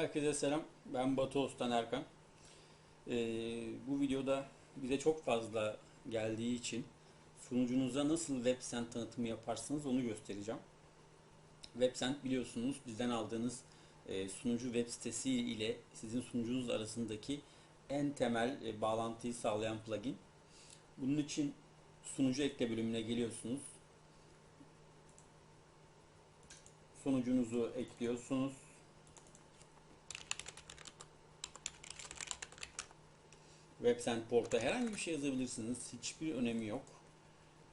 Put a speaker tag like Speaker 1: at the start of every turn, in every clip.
Speaker 1: Herkese selam. Ben Batu Ostan Erkan. Ee, bu videoda bize çok fazla geldiği için sunucunuza nasıl WebSend tanıtımı yaparsınız onu göstereceğim. WebSend biliyorsunuz bizden aldığınız e, sunucu web sitesi ile sizin sunucunuz arasındaki en temel e, bağlantıyı sağlayan plugin. Bunun için sunucu ekle bölümüne geliyorsunuz. Sunucunuzu ekliyorsunuz. WebSend porta herhangi bir şey yazabilirsiniz. Hiçbir önemi yok.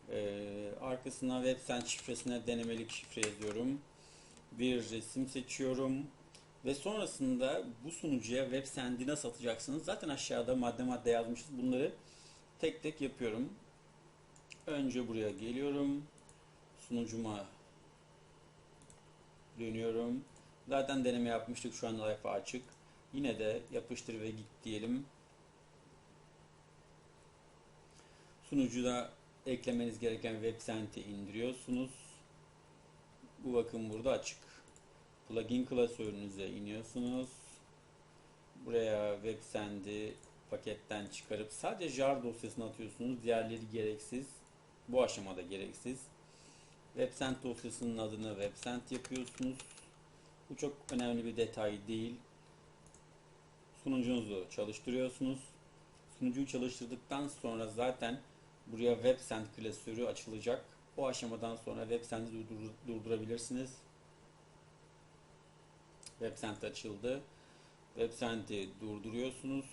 Speaker 1: Ee, arkasına WebSend şifresine denemelik şifre yazıyorum. Bir resim seçiyorum. Ve sonrasında bu sunucuya WebSend'i nasıl atacaksınız? Zaten aşağıda madde madde yazmışız. Bunları tek tek yapıyorum. Önce buraya geliyorum. Sunucuma dönüyorum. Zaten deneme yapmıştık. Şu an sayfa açık. Yine de yapıştır ve git diyelim. Sunucuda eklemeniz gereken WebSend'i indiriyorsunuz. Bu bakın burada açık. Plugin klasörünüze iniyorsunuz. Buraya WebSend'i paketten çıkarıp sadece jar dosyasını atıyorsunuz. Diğerleri gereksiz. Bu aşamada gereksiz. WebSend dosyasının adını WebSend yapıyorsunuz. Bu çok önemli bir detay değil. Sunucunuzu çalıştırıyorsunuz. Sunucuyu çalıştırdıktan sonra zaten buraya WebSend klasörü açılacak. O aşamadan sonra WebSend'i durdur durdurabilirsiniz. WebSend açıldı. WebSend'i durduruyorsunuz.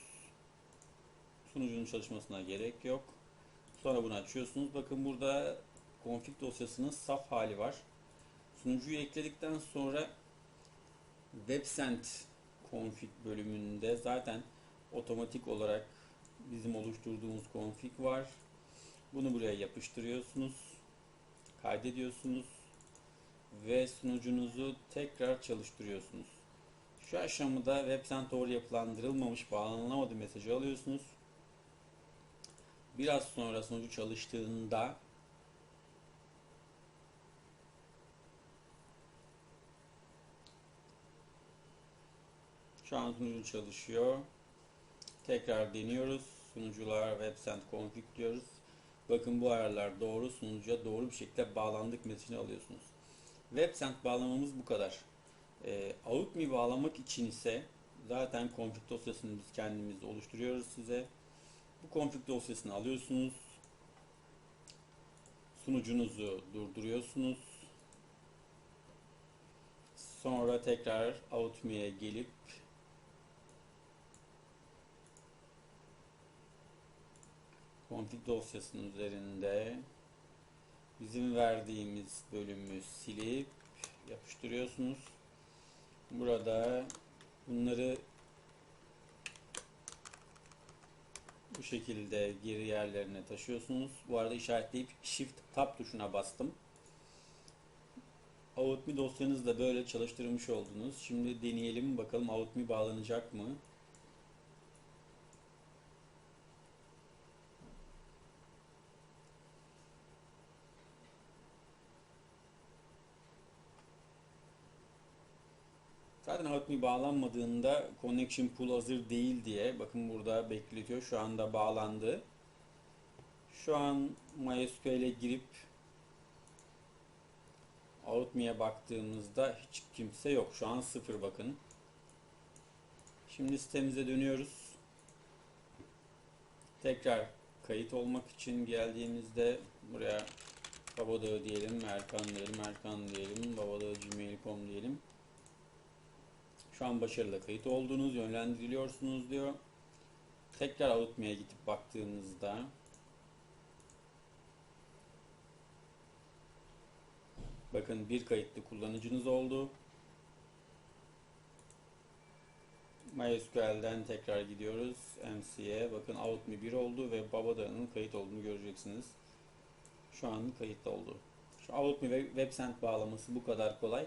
Speaker 1: Sunucunun çalışmasına gerek yok. Sonra bunu açıyorsunuz. Bakın burada config dosyasının saf hali var. Sunucuyu ekledikten sonra WebSend config bölümünde zaten otomatik olarak bizim oluşturduğumuz config var. Bunu buraya yapıştırıyorsunuz. Kaydediyorsunuz. Ve sunucunuzu tekrar çalıştırıyorsunuz. Şu aşamada WebSend doğru yapılandırılmamış, bağlanılamadı mesajı alıyorsunuz. Biraz sonra sunucu çalıştığında Şu an sunucu çalışıyor. Tekrar deniyoruz. Sunucular WebSend config diyoruz. Bakın bu ayarlar doğru. Sunucuya doğru bir şekilde bağlandık mesajını alıyorsunuz. WebSend bağlamamız bu kadar. E, AutoMe bağlamak için ise zaten config dosyasını biz kendimiz oluşturuyoruz size. Bu config dosyasını alıyorsunuz. Sunucunuzu durduruyorsunuz. Sonra tekrar AutoMe'ye gelip config dosyasının üzerinde bizim verdiğimiz bölümü silip yapıştırıyorsunuz. Burada bunları bu şekilde geri yerlerine taşıyorsunuz. Bu arada işaretleyip Shift Tab tuşuna bastım. AutoMe dosyanızı da böyle çalıştırmış oldunuz. Şimdi deneyelim bakalım AutoMe bağlanacak mı? Zaten AutoMe bağlanmadığında connection pool hazır değil diye bakın burada bekletiyor. Şu anda bağlandı. Şu an MySQL'e girip AutoMe'ye baktığımızda hiç kimse yok. Şu an sıfır bakın. Şimdi sitemize dönüyoruz. Tekrar kayıt olmak için geldiğimizde buraya Babadağı diyelim, Erkan diyelim, Erkan diyelim, babadağı.gmail.com diyelim. Şu an başarılı kayıt olduğunuz, yönlendiriliyorsunuz diyor. Tekrar Outme'ye gidip baktığımızda bakın bir kayıtlı kullanıcınız oldu. MySQL'den tekrar gidiyoruz. MC'ye bakın Outme 1 oldu ve Babadağ'ın kayıt olduğunu göreceksiniz. Şu an kayıtlı oldu. Şu Outme ve WebSend bağlaması bu kadar kolay.